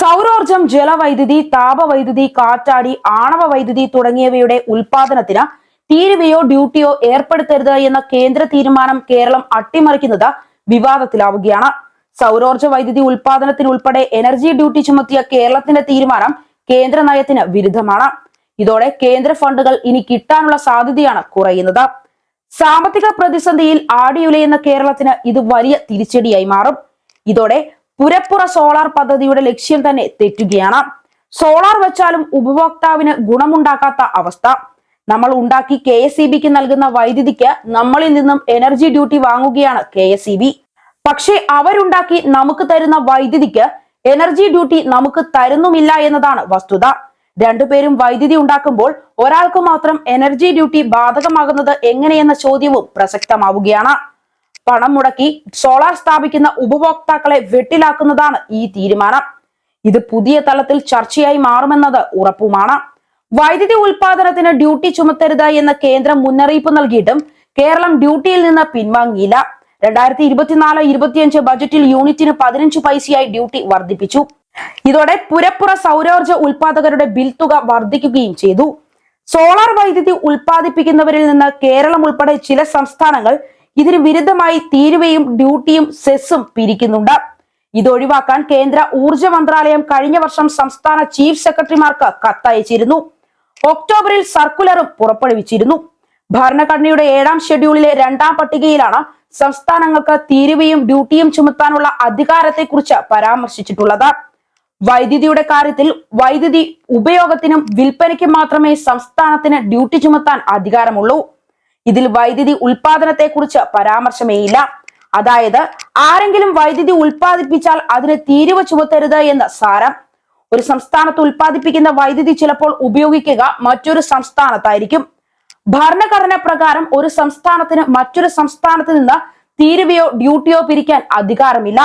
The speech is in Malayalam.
സൗരോർജം ജലവൈദ്യുതി താപവൈദ്യുതി കാറ്റാടി ആണവ വൈദ്യുതി തുടങ്ങിയവയുടെ ഉൽപാദനത്തിന് തീരുവയോ ഡ്യൂട്ടിയോ ഏർപ്പെടുത്തരുത് എന്ന കേന്ദ്ര തീരുമാനം കേരളം അട്ടിമറിക്കുന്നത് വിവാദത്തിലാവുകയാണ്. സൗരോർജ വൈദ്യുതി ഉൽപാദനത്തിനുൾപ്പെടെ എനർജി ഡ്യൂട്ടി ചുമത്തിയ കേരളത്തിന്റെ തീരുമാനം കേന്ദ്ര നയത്തിന് വിരുദ്ധമാണ്. ഇതോടെ കേന്ദ്ര ഫണ്ടുകൾ ഇനി കിട്ടാനുള്ള സാധ്യതയാണ് കുറയുന്നത്. സാമ്പത്തിക പ്രതിസന്ധിയിൽ ആടിയുലയുന്ന കേരളത്തിന് ഇത് വലിയ തിരിച്ചടിയായി മാറും. ഇതോടെ പുരപ്പുറ സോളാർ പദ്ധതിയുടെ ലക്ഷ്യം തന്നെ തെറ്റുകയാണ്. സോളാർ വെച്ചാലും ഉപഭോക്താവിന് ഗുണമുണ്ടാക്കാത്ത അവസ്ഥ. നമ്മൾ ഉണ്ടാക്കി കെ എസ് ഇ ബിക്ക് നൽകുന്ന വൈദ്യുതിക്ക് നമ്മളിൽ നിന്നും എനർജി ഡ്യൂട്ടി വാങ്ങുകയാണ് കെ എസ് ഇ ബി. പക്ഷേ അവരുണ്ടാക്കി നമുക്ക് തരുന്ന വൈദ്യുതിക്ക് എനർജി ഡ്യൂട്ടി നമുക്ക് തരുന്നുമില്ല എന്നതാണ് വസ്തുത. രണ്ടുപേരും വൈദ്യുതി ഉണ്ടാക്കുമ്പോൾ ഒരാൾക്ക് മാത്രം എനർജി ഡ്യൂട്ടി ബാധകമാകുന്നത് എങ്ങനെയെന്ന ചോദ്യവും പ്രസക്തമാവുകയാണ്. പണം മുടക്കി സോളാർ സ്ഥാപിക്കുന്ന ഉപഭോക്താക്കളെ വെട്ടിലാക്കുന്നതാണ് ഈ തീരുമാനം. ഇത് പുതിയ തലത്തിൽ ചർച്ചയായി മാറുമെന്നത് ഉറപ്പുമാണ്. വൈദ്യുതി ഉൽപാദനത്തിന് ഡ്യൂട്ടി ചുമത്തരുത് എന്ന കേന്ദ്രം മുന്നറിയിപ്പ് നൽകിയിട്ടും കേരളം ഡ്യൂട്ടിയിൽ നിന്ന് പിൻവാങ്ങിയില്ല. രണ്ടായിരത്തി ഇരുപത്തിനാല് ഇരുപത്തിയഞ്ച് ബജറ്റിൽ യൂണിറ്റിന് പതിനഞ്ച് പൈസയായി ഡ്യൂട്ടി വർദ്ധിപ്പിച്ചു. ഇതോടെ പുരപ്പുറ സൗരോർജ ഉൽപാദകരുടെ ബിൽ തുക വർദ്ധിക്കുകയും ചെയ്തു. സോളാർ വൈദ്യുതി ഉൽപ്പാദിപ്പിക്കുന്നവരിൽ നിന്ന് കേരളം ഉൾപ്പെടെ ചില സംസ്ഥാനങ്ങൾ ഇതിന് വിരുദ്ധമായി തീരുവയും ഡ്യൂട്ടിയും സെസ്സും പിരിക്കുന്നുണ്ട്. ഇതൊഴിവാക്കാൻ കേന്ദ്ര ഊർജ മന്ത്രാലയം കഴിഞ്ഞ വർഷം സംസ്ഥാന ചീഫ് സെക്രട്ടറിമാർക്ക് കത്തയച്ചിരുന്നു. ഒക്ടോബറിൽ സർക്കുലറും പുറപ്പെടുവിച്ചിരുന്നു. ഭരണഘടനയുടെ ഏഴാം ഷെഡ്യൂളിലെ രണ്ടാം പട്ടികയിലാണ് സംസ്ഥാനങ്ങൾക്ക് തീരുവയും ഡ്യൂട്ടിയും ചുമത്താനുള്ള അധികാരത്തെക്കുറിച്ച് പരാമർശിച്ചിട്ടുള്ളത്. വൈദ്യുതിയുടെ കാര്യത്തിൽ വൈദ്യുതി ഉപയോഗത്തിനും വിൽപ്പനയ്ക്കും മാത്രമേ സംസ്ഥാനത്തിന് ഡ്യൂട്ടി ചുമത്താൻ അധികാരമുള്ളൂ. ഇതിൽ വൈദ്യുതി ഉൽപാദനത്തെക്കുറിച്ച് പരാമർശമേയില്ല. അതായത് ആരെങ്കിലും വൈദ്യുതി ഉൽപാദിപ്പിച്ചാൽ അതിന് തീരുവ ചുമത്തരുത് എന്ന് സാരം. ഒരു സംസ്ഥാനത്ത് ഉൽപാദിപ്പിക്കുന്ന വൈദ്യുതി ചിലപ്പോൾ ഉപയോഗിക്കുക മറ്റൊരു സംസ്ഥാനത്തായിരിക്കും. ഭരണഘടന പ്രകാരം ഒരു സംസ്ഥാനത്തിന് മറ്റൊരു സംസ്ഥാനത്ത് നിന്ന് തീരുവയോ ഡ്യൂട്ടിയോ പിരിക്കാൻ അധികാരമില്ല.